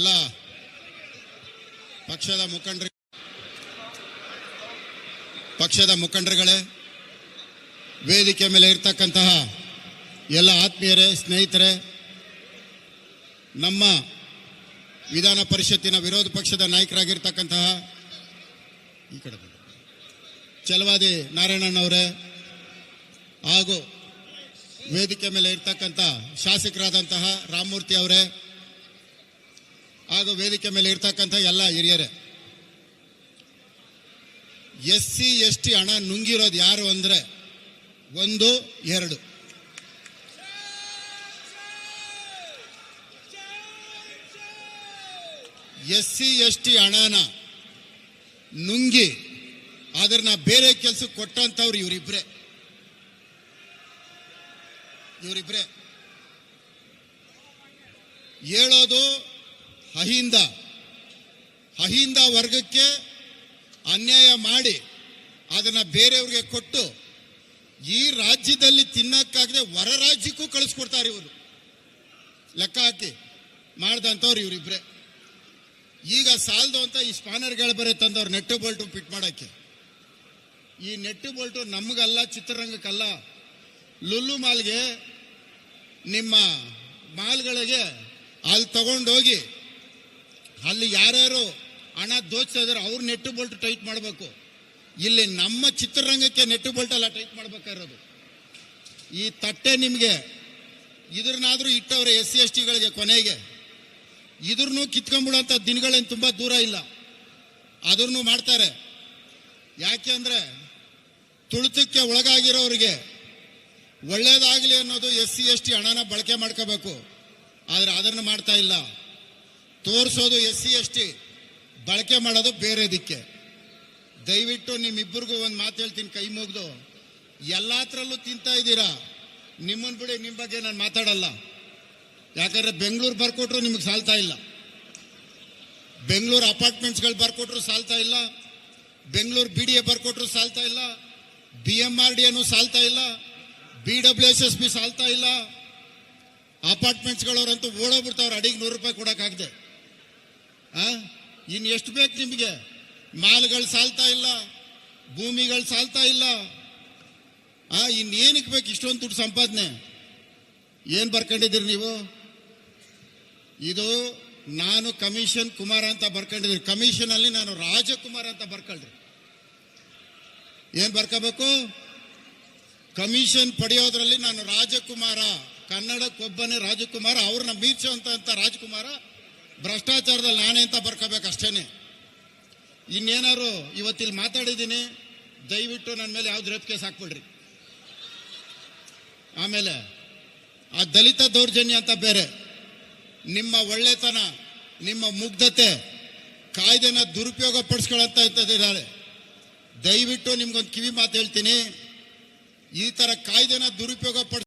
ಎಲ್ಲ ಪಕ್ಷದ ಮುಖಂಡರು ಪಕ್ಷದ ಮುಖಂಡರುಗಳೇ, ವೇದಿಕೆ ಮೇಲೆ ಇರ್ತಕ್ಕಂತಹ ಎಲ್ಲ ಆತ್ಮೀಯರೇ, ಸ್ನೇಹಿತರೆ, ನಮ್ಮ ವಿಧಾನ ಪರಿಷತ್ತಿನ ವಿರೋಧ ಪಕ್ಷದ ನಾಯಕರಾಗಿರ್ತಕ್ಕಂತಹ ಈ ಕಡೆ. ಚಲವಾದಿ ನಾರಾಯಣಣ್ಣವರೇ ಹಾಗೂ ವೇದಿಕೆ ಮೇಲೆ ಇರ್ತಕ್ಕಂಥ ಶಾಸಕರಾದಂತಹ ರಾಮಮೂರ್ತಿ ಅವರೇ ಹಾಗೂ ವೇದಿಕೆ ಮೇಲೆ ಇರ್ತಕ್ಕಂಥ ಎಲ್ಲ ಹಿರಿಯರೇ ಎಸ್ ಸಿ ಎಸ್ ಟಿ ಹಣ ನುಂಗಿರೋದು ಯಾರು ಅಂದ್ರೆ ಒಂದು, ಎರಡು. ಎಸ್ ಸಿ ಎಸ್ ಟಿ ಹಣನ ನುಂಗಿ ಅದನ್ನ ಬೇರೆ ಕೆಲಸಕ್ಕೆ ಕೊಟ್ಟಂಥವ್ರು ಇವರಿಬ್ರೆ. ಇವರಿಬ್ರೆ. ಹೇಳೋದು ಅಹಿಂದ ಅಹಿಂದ ವರ್ಗಕ್ಕೆ ಅನ್ಯಾಯ ಮಾಡಿ ಅದನ್ನ ಬೇರೆಯವ್ರಿಗೆ ಕೊಟ್ಟು ಈ ರಾಜ್ಯದಲ್ಲಿ ತಿನ್ನಕ್ಕಾಗದೆ ಹೊರ ರಾಜ್ಯಕ್ಕೂ ಕಳಿಸ್ಕೊಡ್ತಾರೆ ಇವರು. ಲೆಕ್ಕ ಹಾಕಿ ಮಾಡ್ದಂಥವ್ರು ಇವರಿಬ್ರೆ. ಈಗ ಸಾಲದು ಅಂತ ಈ ಸ್ಪಾನರ್ಗಳು ಬರೀ ತಂದವ್ರು ನೆಟ್ಟು ಬೋಲ್ಟು ಫಿಟ್ ಮಾಡಕ್ಕೆ. ಈ ನೆಟ್ಟು ಬೋಲ್ಟು ನಮಗಲ್ಲ, ಚಿತ್ರರಂಗಕ್ಕಲ್ಲ. ಲುಲ್ಲು ಮಾಲ್ಗೆ ನಿಮ್ಮ ಮಾಲ್ಗಳಿಗೆ ಅಲ್ಲಿ ತಗೊಂಡೋಗಿ ಅಲ್ಲಿ ಯಾರ್ಯಾರು ಹಣ ದೋಚ್ತಾ ಇದಾರೆ ಅವ್ರು ನೆಟ್ಟು ಬೋಲ್ಟ್ ಟೈಟ್ ಮಾಡಬೇಕು. ಇಲ್ಲಿ ನಮ್ಮ ಚಿತ್ರರಂಗಕ್ಕೆ ನೆಟ್ಟು ಬೋಲ್ಟ್ ಎಲ್ಲ ಟೈಟ್ ಮಾಡ್ಬೇಕಾಗಿರೋದು. ಈ ತಟ್ಟೆ ನಿಮಗೆ ಇದ್ರನ್ನಾದ್ರೂ ಇಟ್ಟವ್ರೆ ಎಸ್ ಸಿ ಎಸ್ ಟಿಗಳಿಗೆ ಕೊನೆಗೆ. ಇದ್ರೂ ಕಿತ್ಕೊಂಡ್ಬಿಡೋಂಥ ದಿನಗಳೇನು ತುಂಬ ದೂರ ಇಲ್ಲ. ಅದನ್ನು ಮಾಡ್ತಾರೆ. ಯಾಕೆ ಅಂದರೆ ತುಳಿತಕ್ಕೆ ಒಳಗಾಗಿರೋರಿಗೆ ಒಳ್ಳೇದಾಗಲಿ ಅನ್ನೋದು ಎಸ್ ಸಿ ಎಸ್ ಟಿ ಹಣನ ಬಳಕೆ ಮಾಡ್ಕೋಬೇಕು. ಆದರೆ ಅದನ್ನು ಮಾಡ್ತಾ ಇಲ್ಲ. ತೋರಿಸೋದು ಎಸ್ ಸಿ ಎಸ್ ಟಿ ಬಳಕೆ ಮಾಡೋದು ಬೇರೆ ದಿಕ್ಕೆ. ದಯವಿಟ್ಟು ನಿಮ್ಮಿಬ್ಬರಿಗೂ ಒಂದು ಮಾತು ಹೇಳ್ತೀನಿ ಕೈ ಮುಗ್ದು. ಎಲ್ಲತ್ರಲ್ಲೂ ತಿಂತಾ ಇದ್ದೀರಾ? ನಿಮ್ಮನ್ನು ಬಿಡಿ ನಿಮ್ಮ ಬಗ್ಗೆ ನಾನು ಮಾತಾಡಲ್ಲ. ಯಾಕಂದ್ರೆ ಬೆಂಗಳೂರು ಬರ್ಕೊಟ್ರು ನಿಮಗೆ ಸಾಲ್ತಾ ಇಲ್ಲ. ಬೆಂಗಳೂರು ಅಪಾರ್ಟ್ಮೆಂಟ್ಸ್ಗಳು ಬರ್ಕೊಟ್ರು ಸಾಲ್ತಾ ಇಲ್ಲ. ಬೆಂಗಳೂರು ಬಿ ಡಿ ಎ ಬರ್ಕೊಟ್ರು ಸಾಲ್ತಾ ಇಲ್ಲ. ಬಿ ಎಂ ಆರ್ ಡಿ ಎನು ಸಾಲ್ತಾ ಇಲ್ಲ. B W S S B ಸಾಲ್ತಾ ಇಲ್ಲ. ಅಪಾರ್ಟ್ಮೆಂಟ್ಸ್ಗಳವ್ರಂತೂ ಓಡೋಗ್ಬಿಡ್ತಾವ್ರು ಅಡಿಗೆ ನೂರು ರೂಪಾಯಿ ಕೊಡೋಕ್ಕಾಗದೆ. ಇನ್ನು ಎಷ್ಟು ಬೇಕು ನಿಮಗೆ? ಮಾಲ್ಗಳು ಸಾಲ್ತಾ ಇಲ್ಲ, ಭೂಮಿಗಳು ಸಾಲ್ತಾ ಇಲ್ಲ. ಆ ಇನ್ನೇನಕ್ಕೆ ಬೇಕು ಇಷ್ಟೊಂದು ದುಡ್ಡು ಸಂಪಾದನೆ? ಏನು ಬರ್ಕೊಂಡಿದ್ದೀರಿ ನೀವು? ಇದು ನಾನು ಕಮಿಷನ್ ಕುಮಾರ್ ಅಂತ ಬರ್ಕೊಂಡಿದ್ದೀನಿ. ಕಮಿಷನಲ್ಲಿ ನಾನು ರಾಜಕುಮಾರ್ ಅಂತ ಬರ್ಕೊಳ್ರಿ. ಏನು ಬರ್ಕೋಬೇಕು? ಕಮಿಷನ್ ಪಡೆಯೋದ್ರಲ್ಲಿ ನಾನು ರಾಜಕುಮಾರ, ಕನ್ನಡಕ್ಕೊಬ್ಬನೇ ರಾಜಕುಮಾರ, ಅವ್ರನ್ನ ಮೀರ್ಚುವಂತ ರಾಜಕುಮಾರ ಭ್ರಷ್ಟಾಚಾರದಲ್ಲಿ ನಾನೇ ಅಂತ ಬರ್ಕೋಬೇಕು ಅಷ್ಟೇನೆ. ಇನ್ನೇನಾರು ಇವತ್ತಿಲ್ಲಿ ಮಾತಾಡಿದ್ದೀನಿ, ದಯವಿಟ್ಟು ನನ್ನ ಮೇಲೆ ಯಾವ್ದು ರೇಪ್ ಕೇಸ್ ಹಾಕ್ಬಿಡ್ರಿ. ಆಮೇಲೆ, ಆ ದಲಿತ ದೌರ್ಜನ್ಯ ಅಂತ ಬೇರೆ. ನಿಮ್ಮ ಒಳ್ಳೆತನ, ನಿಮ್ಮ ಮುಗ್ಧತೆ, ಕಾಯ್ದೆನ ದುರುಪಯೋಗ ಪಡಿಸ್ಕೊಳ್ಳಂತ ಇದ್ದಾರೆ. ದಯವಿಟ್ಟು ನಿಮ್ಗೊಂದು ಕಿವಿ ಮಾತು ಹೇಳ್ತೀನಿ. ಈ ತರ ಕಾಯ್ದೆನ ದುರುಪಯೋಗ ಪಡಿಸ್